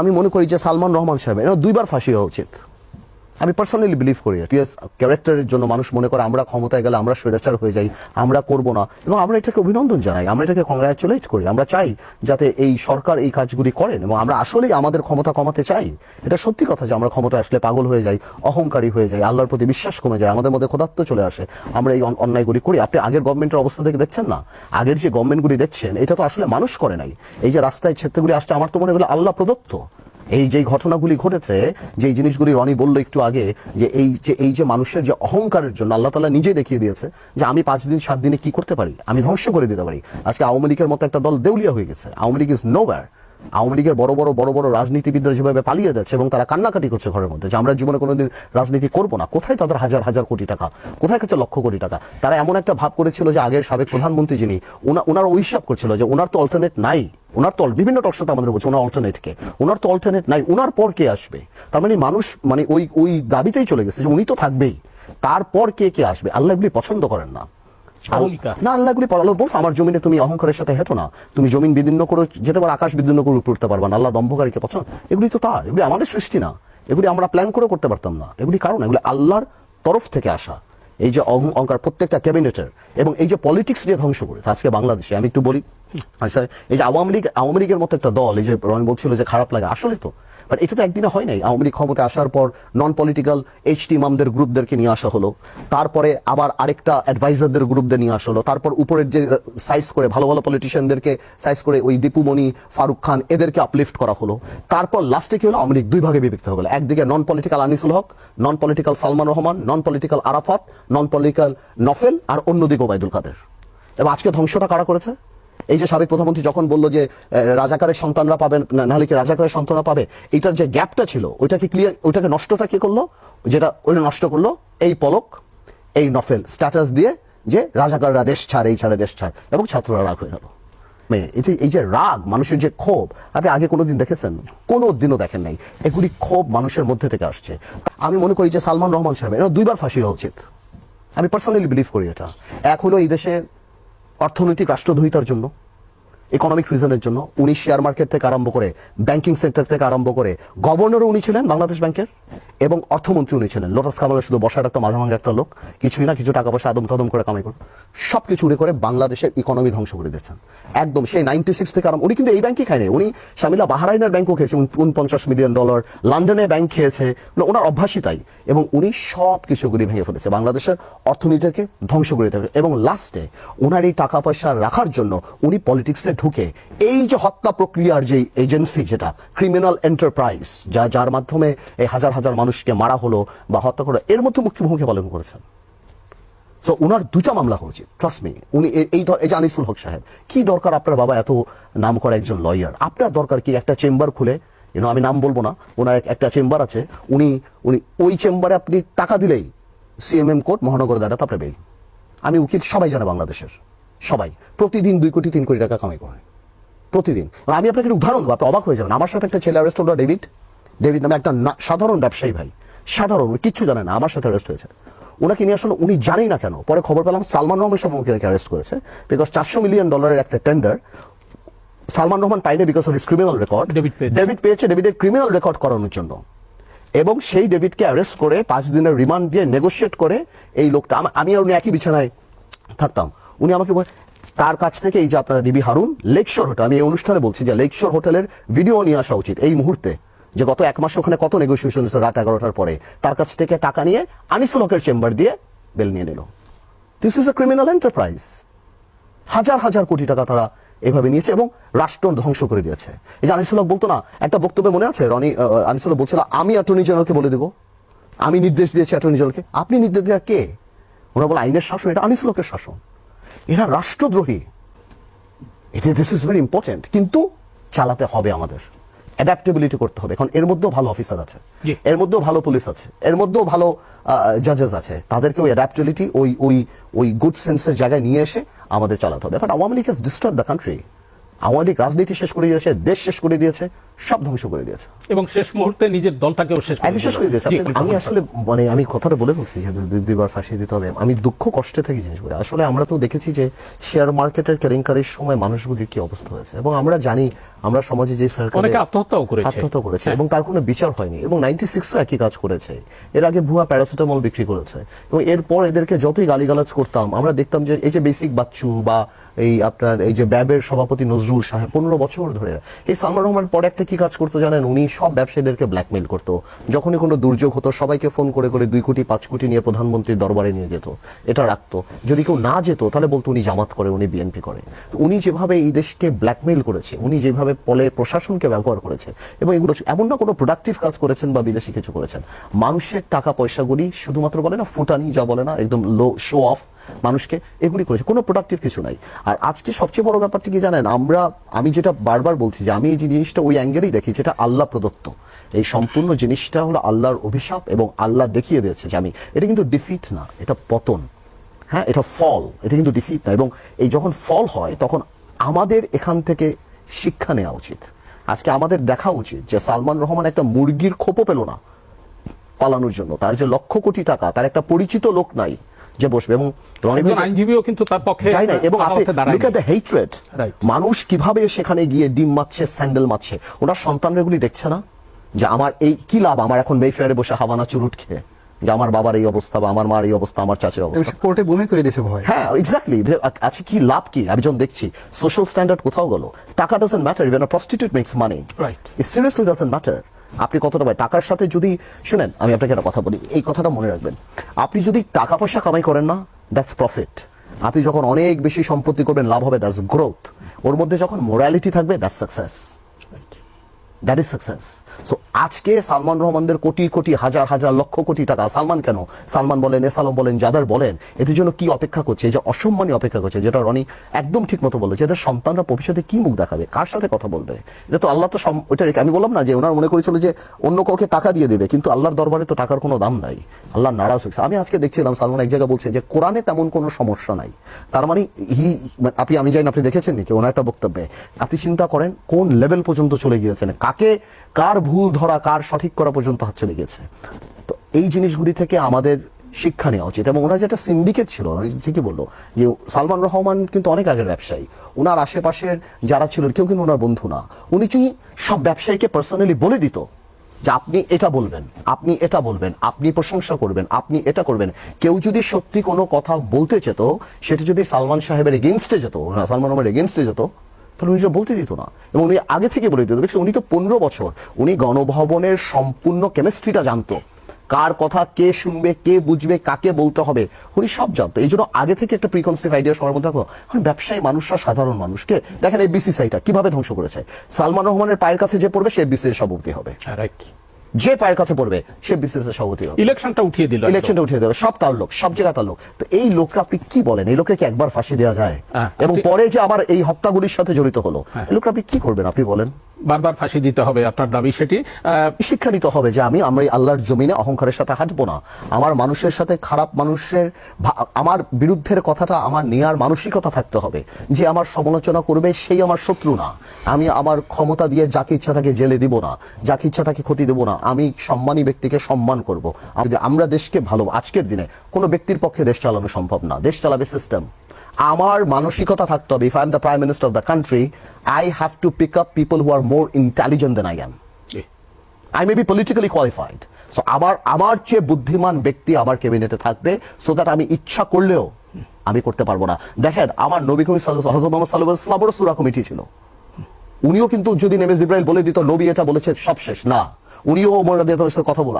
আমি মনে করি যে সালমান রহমান সাহেব এরা দুইবার ফাঁসি হওয়া উচিত। আমি পার্সোনালি বিলিভ করি টিএস ক্যারেক্টারের জন্য মানুষ মনে করে আমরা ক্ষমতায় গেলে আমরা স্বৈরাচার হয়ে যাই, আমরা করব না। এবং আমরা এটাকে অভিনন্দন জানাই, আমরা এটাকে কংগ্রাচুলেট করি, আমরা চাই যাতে এই সরকার এই কাজগুলি করেন এবং আমরা আসলেই আমাদের ক্ষমতা কমাতে চাই। এটা সত্যি কথা যে আমরা ক্ষমতা আসলে পাগল হয়ে যাই, অহংকারী হয়ে যাই, আল্লাহর প্রতি বিশ্বাস কমে যায়, আমাদের মধ্যে ক্ষুধাত্ম চলে আসে। আমরা এই অন্যায়গুলি করি। আপনি আগের গভর্নমেন্টের অবস্থা থেকে দেখছেন না? আগের যে গভর্নমেন্টগুলি দেখছেন, এটা তো আসলে মানুষ করে নাই। এই যে রাস্তায় ছেত্রগুলি আসছে, আমার তো মনে হলো আল্লাহ প্রদত্ত। এই যে ঘটনাগুলি ঘটেছে যে জিনিসগুলি রনি বলল একটু আগে, যে এই যে এই যে মানুষের যে অহংকারের জন্য আল্লাহ তালা নিজে দেখিয়ে দিয়েছে, যে আমি পাঁচ দিন, সাত দিনে কি করতে পারি? আমি ধ্বংস করে দিতে পারি। আজকে আওয়ামী লীগের মতো একটা দল দেউলিয়া হয়ে গেছে। আওয়ামী লীগ ইজ নোওয়্যার আওয়ামী লীগের বড় বড় বড় বড় রাজনীতিবিদরা যেভাবে পালিয়ে যাচ্ছে এবং তারা কান্নাকাটি করছে ঘরের মধ্যে যে আমরা জীবনে কোনোদিন রাজনীতি করব না। কোথায় তাদের হাজার হাজার কোটি টাকা? কোথায় কাছে লক্ষ কোটি টাকা? তারা এমন একটা ভাব করেছিল যে আগের সাবেক প্রধানমন্ত্রী যিনি ওনার হিসাব করছিল যে ওনার তো অল্টারনেট নাই। ওনার তো বিভিন্ন টকশোতে আমাদের বলছে ওনার অল্টারনেট কে। ওনার তো অল্টারনেট নাই। ওনার পর কে আসবে? তার মানে মানুষ মানে ওই ওই দাবিতেই চলে গেছে যে উনি তো থাকবেই। তারপর কে কে আসবে? আল্লাহ এগুলি পছন্দ করেন না। না আল্লাহগুলি আল্লাহ বলছে আমার জমিনে তুমি অহংকারের সাথে হেঁটো না। তুমি জমিন বিদীর্ণ করে যেতে পারো আকাশ বিদীর্ণ করে পারবা না। আল্লাহ দম্ভকারীকে পছন্দ। এগুলি তো তার এগুলি আমাদের সৃষ্টি না। এগুলি আমরা প্ল্যান করে করতে পারতাম না। এগুলি কারণ এগুলি আল্লাহর তরফ থেকে আসা। এই যে অহং- অহংকার প্রত্যেকটা ক্যাবিনেটের এবং এই যে পলিটিক্স যে ধ্বংস করেছে আজকে বাংলাদেশে। আমি একটু বলি আচ্ছা এই যে আওয়ামী লীগ আওয়ামী লীগের মতো একটা দল এই যে রনি বলছিল যে খারাপ লাগে আসলে তো বাট এটা তো একদিনে হয় নাই। আওয়ামী লীগ ক্ষমতায় আসার পর নন পলিটিক্যাল এইচ টি ইমামদের গ্রুপদেরকে নিয়ে আসা হলো। তারপরে আবার আরেকটা অ্যাডভাইজারদের গ্রুপদের নিয়ে আসা হলো। তারপর উপরের যে সাইজ করে, ভালো ভালো পলিটিশিয়ানদেরকে সাইজ করে ওই দীপুমণি ফারুক খান এদেরকে আপলিফট করা হলো। তারপর লাস্টে কি হলো? আওয়ামী লীগ দুই ভাগে বিভক্ত গেলো। একদিকে non political Anisul Haque non political Salman Rahman non political Arafat non political Nowfel, আর অন্যদিকে ওবায়দুল কাদের। এবং আজকে ধ্বংসটা কারা করেছে? এই যে সাবেক প্রধানমন্ত্রী যখন বলল যে রাজাকারের সন্তানরা পাবেন নাহলে কি রাজাকারের সন্তানরা পাবে? এটার যে গ্যাপটা ছিল, ওইটাকে ক্লিয়ার ওইটাকে নষ্টটা কি করল? যেটা ওইটা নষ্ট করল এই পলক, এই নফেল স্ট্যাটাস দিয়ে যে রাজাকাররা দেশ ছাড়, এই ছাড়ে, দেশ ছাড়, এবং ছাত্ররা রাগ হয়ে গেল। মানে এই যে- রাগ, মানুষের যে ক্ষোভ, আপনি আগে কোনোদিন দেখেছেন? কোনো দিনও দেখেন নাই। এগুলি ক্ষোভ মানুষের মধ্যে থেকে আসছে। আমি মনে করি যে সালমান রহমান সাহেব, এরা দুইবার ফাঁসি হওয়া উচিত। আমি পার্সোনালি বিলিভ করি এটা। এক হলো এই দেশে অর্থনৈতিক রাষ্ট্রদ্রোহিতার জন্য। ইকোনমিক রিজনের জন্য উনি শেয়ার মার্কেট থেকে আরম্ভ করে ব্যাংকিং সেক্টর থেকে আরম্ভ করে গভর্নরও উনি ছিলেন, বাংলাদেশ ব্যাংকের এবং অর্থমন্ত্রী উনি ছিলেন। লোটাস কামালের শুধু বসার একটা মাঝামাঝি একটা লোক, কিছুই না, কিছু টাকা পয়সা আদম কদম করে কামাই করে সব কিছু উড়ে করে বাংলাদেশের ইকোনমি ধ্বংস করে দিয়েছেন। একদম সেই নাইনটি সিক্স থেকে আরম্ভ উনি কিন্তু এই ব্যাংকই খায়নি। উনি শামিলা বাহারাইনের ব্যাংকও খেয়েছে উনপঞ্চাশ মিলিয়ন ডলার লন্ডনে ব্যাংক খেয়েছে। মানে ওনার অভ্যাসই তাই। এবং উনি সব কিছুগুলি ভেঙে ফেলেছে। বাংলাদেশের অর্থনীতিকে ধ্বংস করে দিতে এবং লাস্টে ওনার এই টাকা পয়সা রাখার জন্য উনি পলিটিক্সে ঢুকে এই যে হত্যা প্রক্রিয়ার যে এজেন্সি যেটা ক্রিমিনাল এন্টারপ্রাইজ যা যার মাধ্যমে এই হাজার হাজার মানুষকে মারা হলো বা হত্যা করা এর মধ্যে মুখ্য ভূমিকা পালন করেছেন। সো ওনার দুটা মামলা হয়েছে ট্রাস্ট মি উনি এই এই যে আনিসুল হক সাহেব কি দরকার আপনার বাবা এত নাম করা একজন লয়ার আপনার দরকার কি একটা চেম্বার খুলে? Know, আমি নাম বলব না ওনার একটা চেম্বার আছে উনি উনি ওই চেম্বারে আপনি টাকা দিলেই সিএমএম কোর্ট মহানগর দাঁড়াতে তারপরে বেই আমি উকিল সবাই জানে বাংলাদেশের। সবাই প্রতিদিন দুই কোটি তিন কোটি টাকা কামাই করে। প্রতিদিন। আর আমি আপনাকে একটা উদাহরণ দেবো আপনি অবাক হয়ে যাবেন। আমার সাথে একটা ছেলে অ্যারেস্ট হলো ডেভিড। ডেভিড নামে একটা সাধারণ ব্যবসায়ী ভাই। সাধারণ কিচ্ছু জানে না আমার সাথে অ্যারেস্ট হয়েছে। ওনাকে নিয়ে আসলে উনি জানেই না কেন। পরে খবর পেলাম সালমান রহমান সব ওকে অ্যারেস্ট করেছে। বিকজ চারশো মিলিয়ন ডলারের একটা টেন্ডার সালমান রহমান পাইনি because of his criminal record David পেয়েছে। ডেভিড পেয়েছে ডেভিডের ক্রিমিনাল রেকর্ড করানোর জন্য। এবং সেই ডেভিডকে অ্যারেস্ট করে পাঁচ দিনের রিমান্ড দিয়ে নেগোশিয়েট করে এই লোকটা আমি আর উনি একই বিছানায় থাকতাম। উনি আমাকে তার কাছ থেকে এই যে আপনারা ডিবি হারুন, লেকশোর হোটেল। আমি এই অনুষ্ঠানে বলছি যে লেকশোর হোটেলের ভিডিও নিয়ে আসা উচিত এই মুহূর্তে। যে গত এক মাস ওখানে কত নেগোসিয়েশন হয়েছে রাত এগারোটার পরে। তার কাছ থেকে টাকা নিয়ে আনিসুল হকের চেম্বার দিয়ে বেল নিয়ে নিল। This is a criminal enterprise হাজার হাজার কোটি টাকা তারা এভাবে নিয়েছে এবং রাষ্ট্র ধ্বংস করে দিয়েছে। এই যে আনিসুল হক বলতো না, একটা বক্তব্যে মনে আছে? রনি আনিসুল হক বলছিল, আমি অ্যাটর্নি জেনারেলকে বলে দেবো। আমি নির্দেশ দিয়েছি অ্যাটর্নি জেনারেলকে আপনি নির্দেশ দেওয়া কে? ওরা বলে, আইনের শাসন। এটা আনিসুল হকের শাসন। এরা রাষ্ট্রদ্রোহী। এতে দিস ইজ ভেরি ইম্পর্টেন্ট কিন্তু চালাতে হবে আমাদের। অ্যাডাপ্টেবিলিটি করতে হবে। এখন এর মধ্যেও ভালো অফিসার আছে। এর মধ্যেও ভালো পুলিশ আছে। এর মধ্যেও ভালো জাজেস আছে। তাদেরকে ওই অ্যাডাপ্টেবিলিটি ওই ওই ওই গুড সেন্সের জায়গায় নিয়ে এসে আমাদের চালাতে হবে। But Awami League has disturb the country Awami রাজনীতি শেষ করে দিয়েছে দেশ শেষ করে দিয়েছে সব ধ্বংস করে দিয়েছে। এবং শেষ মুহূর্তে নিজের দলটাকেও শেষ আমি শেষ করে দিয়েছি। আমি আসলে মানে আমি কথাটা বলে ফেলছি যে দুই দুইবার ফাঁসিয়ে দিতে হবে। আমি দুঃখ কষ্টে থাকি জিনিসগুলো। আসলে আমরা তো দেখেছি যে শেয়ার মার্কেটের কেলেঙ্কারির সময় মানুষগুলির কি অবস্থা হয়েছে। এবং আমরা জানি আমরা সমাজে যে সরকার আত্মহত্যাও করেছে। আত্মহত্যা করেছে এবং তার কোনো বিচার হয়নি। এবং নাইনটি সিক্সও একই কাজ করেছে। এর আগে ভুয়া প্যারাসিটামল বিক্রি করেছে। এবং এরপর এদেরকে যতই গালিগালাজ করতাম আমরা দেখতাম যে এই যে বেসিক বাচ্চু বা এই আপনার এই যে ব্যাবের সভাপতি নজরুল সাহেব, পনেরো বছর ধরে। এই সালমান রহমান পরে একটা কি কাজ করতো জানেন? উনি সব ব্যবসায়ীদেরকে ব্ল্যাকমেল করতো। যখনই কোনো দুর্যোগ হতো, সবাইকে ফোন করে করে দুই কোটি, পাঁচ কোটি নিয়ে প্রধানমন্ত্রীর দরবারে নিয়ে যেত। এটা রাখতো। যদি কেউ না যেত, তাহলে বলতো উনি জামাত করে, উনি বিএনপি করে। উনি যেভাবে এই দেশকে ব্ল্যাকমেল করেছে, উনি যেভাবে পলে প্রশাসনকে ব্যবহার করেছে, এবং এগুলো এমন না কোনো প্রোডাক্টিভ কাজ করেছেন বা বিদেশি কিছু করেছেন। মানুষের টাকা পয়সাগুলি শুধুমাত্র বলে না, ফুটানি যা বলে না, একদম লো শো অফ মানুষকে এগুলি করেছে। কোনো প্রোডাক্টিভ কিছু নাই। আর আজকে সবচেয়ে বড় ব্যাপারটি কি জানেন? আমরা, আমি যেটা বারবার বলছি যে আমি এই জিনিসটা ওই অ্যাঙ্গেলেই দেখি যেটা আল্লাহ প্রদত্ত। এই সম্পূর্ণ জিনিসটা হলো আল্লাহর অভিশাপ এবং আল্লাহ দেখিয়ে দিয়েছে যে আমি, এটা কিন্তু ডিফিট না, এটা পতন। হ্যাঁ এটা ফল এটা কিন্তু ডিফিট না। এবং এই যখন ফল হয়, তখন আমাদের এখান থেকে শিক্ষা নেওয়া উচিত। আজকে আমাদের দেখা উচিত যে সালমান রহমান একটা মুরগির খোপও পেল না পালানোর জন্য। তার যে লক্ষ কোটি টাকা, তার একটা পরিচিত লোক নাই। যে বসবে এবং আইনজীবীও কিন্তু তার পক্ষে যাই না এবং আপনি লুক এট দ্য হেট্রেড মানুষ কীভাবে সেখানে গিয়ে ডিম মারছে স্যান্ডেল মারছে ওনার সন্তানরা এগুলি দেখছে না? যে আমার এই কি লাভ? আমার এখন মেফেয়ারে বসে হাবানা চুরুট খেয়ে। যে আমার বাবার এই অবস্থা বা আমার মার এই অবস্থা আমার চাচের অবস্থা। কোর্টে বমি করে দিয়েছে ভয়। হ্যাঁ এক্স্যাক্টলি আছে কি লাভ কি? আমি যখন দেখছি সোশ্যাল স্ট্যান্ডার্ড কোথাও গেল? টাকা doesn't matter even prostitute makes money. It seriously doesn't matter আপনি কতটা পাই টাকার সাথে যদি শুনেন আমি আপনাকে একটা কথা বলি এই কথাটা মনে রাখবেন। আপনি যদি টাকা পয়সা কামাই করেন না দ্যাটস প্রফিট আপনি যখন অনেক বেশি সম্পত্তি করবেন লাভ হবে দ্যাটস গ্রোথ ওর মধ্যে যখন মোরালিটি থাকবে that's success that is success so আজকে সালমান রহমানদের কোটি কোটি, হাজার হাজার, লক্ষ কোটি টাকা। সালমান কেন? সালমান বলেন এসালম বলেন, যাদের বলেন, এদের জন্য কি অপেক্ষা করছে? যে অসম্মানী অপেক্ষা করছে, যেটা রনি একদম ঠিক মতো বলল যে এদের সন্তানরা ভবিষ্যতে কি মুখ দেখাবে? কার সাথে কথা বলবে? এটা তো আল্লাহ তো ওইটা আমি বললাম না যে ওনার মনে করেছিল যে অন্য কাউকে টাকা দিয়ে দেবে, কিন্তু আল্লাহর দরবারে তো টাকার কোনো দাম নাই। আল্লাহ নারাজ হয়েছে। আমি আজকে দেখছিলাম, সালমান এক জায়গায় বলছে যে কোরআনে তেমন কোনো সমস্যা নাই। তার মানে হি আপনি, আমি জানি আপনি দেখেছেন নাকি? ওনার একটা বক্তব্যে। আপনি চিন্তা করেন, কোন লেভেল পর্যন্ত চলে গিয়েছেন? কাকে, কার ভুল ধরা কার সঠিক করা পর্যন্ত হাত চলে গেছে? তো এই জিনিসগুলি থেকে আমাদের শিক্ষা নেওয়া উচিত এবং ওরা যেটা সিন্ডিকেট ছিল ঠিকই বলল, যে সালমান রহমান কিন্তু অনেক আগের ব্যবসায়ী। ওনার আশেপাশের যারা ছিল, কেউ কিন্তু ওনার বন্ধু না। উনি কি সব ব্যবসায়ীকে পার্সোনালি বলে দিত? যে আপনি এটা বলবেন, আপনি এটা বলবেন, আপনি প্রশংসা করবেন, আপনি এটা করবেন। কেউ যদি সত্যি কোনো কথা বলতে চেত সেটা যদি সালমান সাহেবের এগেনস্টে যেত, সালমান রহমানের এগেনস্টে যেত তাহলে উনি বলতে দিত না। এবং উনি আগে থেকে বলে দিত। উনি তো পনেরো বছর। উনি গণভবনের সম্পূর্ণ কেমিস্ট্রিটা জানতো। কার কথা কে শুনবে, কে বুঝবে, কাকে বলতে হবে, উনি সব জানতো। এই জন্য আগে থেকে একটা প্রিকনসিভ আইডিয়া সবার মধ্যে এখন ব্যবসায়ী মানুষরা, সাধারণ মানুষকে দেখেন এই বিসিসাইটা কীভাবে ধ্বংস করেছে। সালমান রহমানের পায়ের কাছে যে পড়বে, সে বিসিসি সভাপতি হবে। রাইট যে পায়ের কাছে পড়বে সে বিসিসি সভাপতি হবে। ইলেকশনটা উঠিয়ে দিল। ইলেকশনটা উঠিয়ে দিল সব তার লোক সব জায়গা তার লোক। তো এই লোকটা আপনি কি বলেন? এই লোককে কি একবার ফাঁসি দেওয়া যায়? হ্যাঁ, এবং পরে যে আবার এই হত্যাগুলির সাথে জড়িত হলো হ্যাঁ। এই লোকটা আপনি কি করবেন? আপনি বলেন। বারবার ফাঁসি দিতে হবে আপনার দাবি সেটি। শিক্ষা নিতে হবে যে আমি আমরা আল্লাহর জমিনে অহংকারের সাথে হাঁটবো না। আমার মানুষের সাথে খারাপ মানুষের আমার বিরুদ্ধের কথাটা আমার নেয়ার মানসিকতা থাকতে হবে। যে আমার সমালোচনা করবে সেই আমার শত্রু না। আমি আমার ক্ষমতা দিয়ে যাকে ইচ্ছা তাকে জেলে দিব না। যাকে ইচ্ছা তাকে ক্ষতি দেব না। আমি সম্মানী ব্যক্তিকে সম্মান করব। আমরা দেশকে ভালো আজকের দিনে কোনো ব্যক্তির পক্ষে দেশ চালানো সম্ভব না। দেশ চালাবে সিস্টেম আমার মানসিকতা থাকতে হবে. If I am the prime minister of the country I have to pick up people who are more intelligent then I am I may be politically qualified so আমার আমার চেয়ে বুদ্ধিমান ব্যক্তি আমার ক্যাবিনেটে থাকবে সো দ্যাট আমি ইচ্ছা করলেও আমি করতে পারব না। দেখেন আমার নবী কবি হজরত মোহাম্মদ সাল্লাহ ইসলামেরও সুরা কমিটি ছিল। উনিও কিন্তু যদি নেমে জিব্রাইল বলে দিত নবী এটা বলেছে সব শেষ না। উনিও ওমর রাদিয়াল্লাহু সাথে কথা বল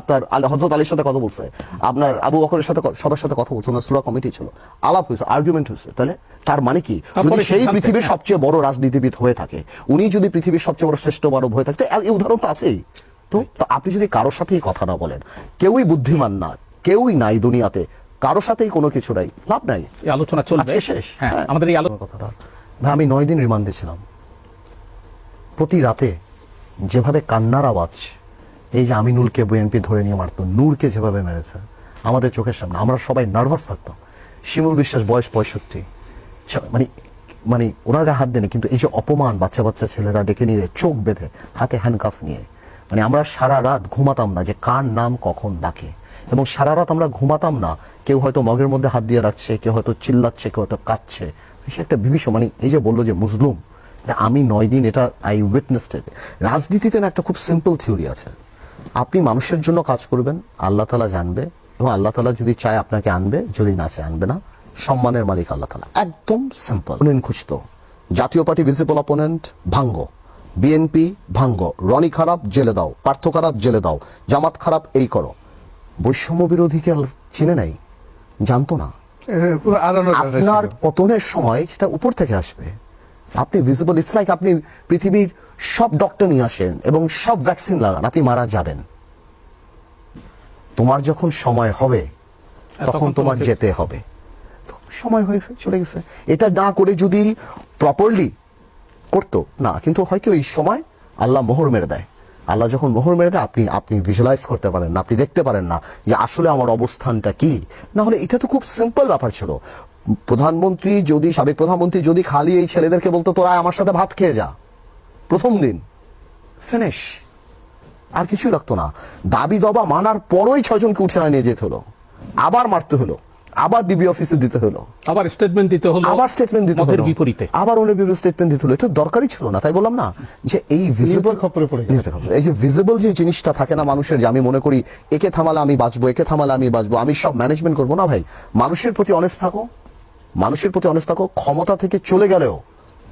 আপনার হযরত আলীর সাথে কথা বলছে। আপনার আবু বকরের সাথে সবার সাথে কথা বলছে ওনার সুরা কমিটি ছিল। আলাপ হয়েছে আর্গুমেন্ট হয়েছে। তাহলে তার মানে কি? যদি সেই পৃথিবীর। সবচেয়ে বড় রাজনীতিবিদ হয়ে থাকে উনি যদি পৃথিবীর সবচেয়ে বড় শ্রেষ্ঠ মানব হয়ে থাকে এই উদাহরণ তো আছেই। তো তো আপনি যদি কারোর সাথেই কথা না বলেন কেউই বুদ্ধিমান না কেউই নাই দুনিয়াতে কারোর সাথেই কোনো কিছু নাই লাভ নাই। এই আলোচনা চলবে। শেষ। হ্যাঁ হ্যাঁ। আমাদের এই আলো কথাটা। আমি নয় দিন রিমান্ডে ছিলাম। প্রতি রাতে যেভাবে কান্নার আওয়াজ, এই যে আমিনুলকে বিএনপি ধরে নিয়ে মারতো, নূরকে যেভাবে মেরেছে, আমাদের চোখের সামনে, আমরা সবাই নার্ভাস থাকতাম। শিমুল বিশ্বাস বয়স পঁয়ষট্টি। মানে মানে ওনার হাত দেনে কিন্তু এই যে অপমান বাচ্চা বাচ্চা ছেলেরা ডেকে নিয়ে চোখ বেঁধে, হাতে হ্যান্ডকাফ নিয়ে। মানে আমরা সারা রাত ঘুমাতাম না যে কার নাম কখন ডাকে। এবং সারা রাত আমরা ঘুমাতাম না, কেউ হয়তো মগের মধ্যে হাত দিয়ে রাখছে কেউ হয়তো চিল্লাচ্ছে, কেউ হয়তো কাঁদছে। সে একটা বিভীষণ মানে এই যে বলল যে মুসলুম আমি নয় দিন এটা আই উইটনেসড রাজনীতিতে না একটা খুব সিম্পল থিওরি আছে। আপনি মানুষের জন্য কাজ করবেন আল্লাহ তালা জানবে এবং আল্লাহ তালা যদি চায় আপনাকে আনবে যদি না চায় আনবে না সম্মানের মালিক আল্লাহ তালা। একদম সিম্পল খুঁজতো জাতীয় পার্টি ভিজিবল অপোনেন্ট ভাঙ্গ। বিএনপি ভাঙ্গ। রনি খারাপ জেলে দাও। পার্থ খারাপ জেলে দাও। জামাত খারাপ এই করো। বৈষম্য বিরোধীকে চিনে নাই? জানতো না। আপনার পতনের সময় সেটা উপর থেকে আসবে। আপনি ভিজিবল ইটস লাইক আপনি পৃথিবীর সব ডক্টর নিয়ে আসেন এবং সব ভ্যাকসিন লাগান আপনি মারা যাবেন। তোমার যখন সময় হবে তখন তখন তোমার যেতে হবে। সময় হয়ে চলে গেছে। এটা না করে যদি প্রপারলি করতো না কিন্তু হয় কি ওই সময় আল্লাহ মোহর মেরে দেয়। আল্লাহ যখন মোহর মেরে দেয় আপনি আপনি ভিজুয়ালাইজ করতে পারেন না আপনি দেখতে পারেন না যে আসলে আমার অবস্থানটা কি। না হলে এটা তো খুব সিম্পল ব্যাপার ছিল। প্রধানমন্ত্রী যদি সাবেক প্রধানমন্ত্রী যদি খালি এই ছেলেদেরকে বলতো তোরা আমার সাথে ভাত খেয়ে যা। প্রথম দিন। ফিনিশ। আর কিছু লাগতো না। দাবি দবা মানার পরই ছয়জনকে উঠে নিয়ে যেতে হলো। আবার মারতে হলো। আবার ডিবি অফিসে দিতে হলো। আবার স্টেটমেন্ট দিতে হলো। আবার স্টেটমেন্ট দিতে হলো। বিপরীতে। আবার ওনের বিরুদ্ধে স্টেটমেন্ট দিতে হলো। এটা দরকারই ছিল না তাই বললাম না। যে এই ভিজিবল খপ্পরে পড়ে গেছে। এই যে ভিজিবল যে জিনিসটা থাকে না মানুষের যে আমি মনে করি একে থামালে আমি বাঁচবো একে থামালে আমি বাঁচবো আমি সব ম্যানেজমেন্ট করব। না ভাই মানুষের প্রতি অনেস্ট থাকো। মানুষের প্রতি অনেস্ট থাকো ক্ষমতা থেকে চলে গেলেও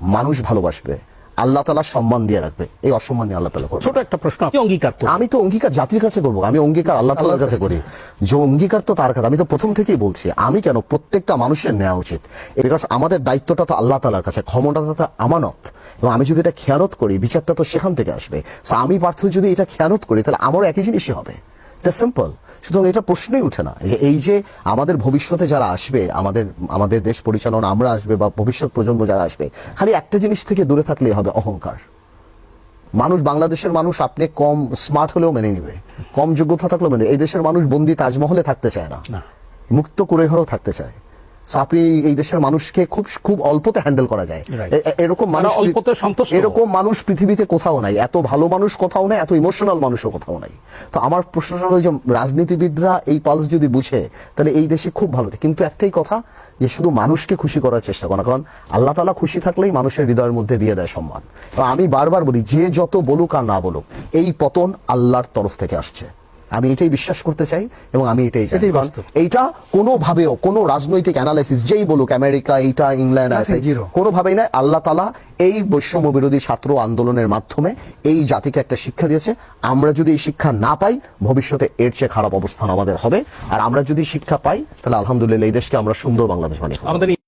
মানুষ ভালোবাসবে। আল্লাহ তালা সম্মান দিয়ে রাখবে। এই অসম্মান নিয়ে আল্লাহ তালা করবে ছোট একটা প্রশ্ন আপনি অঙ্গীকার আমি তো অঙ্গীকার জাতির কাছে করব। আমি অঙ্গীকার আল্লাহ তালার কাছে করি। যে অঙ্গীকার তো তার কাছে। আমি তো প্রথম থেকেই বলছি আমি কেন প্রত্যেকটা মানুষের নেওয়া উচিত? বিকজ আমাদের দায়িত্বটা তো আল্লাহ তালার কাছে ক্ষমতাটা তো আমানত। এবং আমি যদি এটা খেয়ানত করি বিচারটা তো সেখান থেকে আসবে। আমি পার্থ যদি এটা খেয়ানত করি তাহলে আমারও একই জিনিসই হবে। এটা সিম্পল সুতরাং এটা প্রশ্নই উঠে না। এই যে আমাদের ভবিষ্যতে যারা আসবে আমাদের আমাদের দেশ পরিচালনা আমরা আসবে বা ভবিষ্যৎ প্রজন্ম যারা আসবে খালি একটা জিনিস থেকে দূরে থাকলেই হবে অহংকার। মানুষ বাংলাদেশের মানুষ আপনি কম স্মার্ট হলেও মেনে নিবে। কম যোগ্যতা থাকলেও মেনে এই দেশের মানুষ বন্দি তাজমহলে থাকতে চায় না। মুক্ত করে ঘরেও থাকতে চায়। আপনি এই দেশের মানুষকে খুব খুব অল্পতে হ্যান্ডেল করা যায়। এরকম মানুষ অল্পতে সন্তুষ্ট। এরকম মানুষ পৃথিবীতে কোথাও নাই। এত ভালো মানুষ কোথাও নাই এত ইমোশনাল মানুষও কোথাও নাই। তো আমার প্রশ্নটা হলো যে রাজনীতিবিদরা এই পালস যদি বুঝে তাহলে এই দেশে খুব ভালো থাকে। কিন্তু একটাই কথা যে শুধু মানুষকে খুশি করার চেষ্টা করা কারণ আল্লাহ তালা খুশি থাকলেই মানুষের হৃদয়ের মধ্যে দিয়ে দেয় সম্মান। তো আমি বারবার বলি যে যত বলুক আর না বলুক এই পতন আল্লাহর তরফ থেকে আসছে। আমি এটাই বিশ্বাস করতে চাই এবং আমি এটাই চাই। এইটা কোনোভাবেও কোনো রাজনৈতিক অ্যানালাইসিস যেই বলুক আমেরিকা এইটা ইংল্যান্ড আছে. কোনোভাবেই নয় আল্লাহ তালা এই বৈষম্য বিরোধী ছাত্র আন্দোলনের মাধ্যমে এই জাতিকে একটা শিক্ষা দিয়েছে আমরা যদি এই শিক্ষা না পাই ভবিষ্যতে এর চেয়ে খারাপ অবস্থান আমাদের হবে আর আমরা যদি শিক্ষা পাই তাহলে আলহামদুলিল্লাহ এই দেশকে আমরা সুন্দর বাংলাদেশ বানিয়ে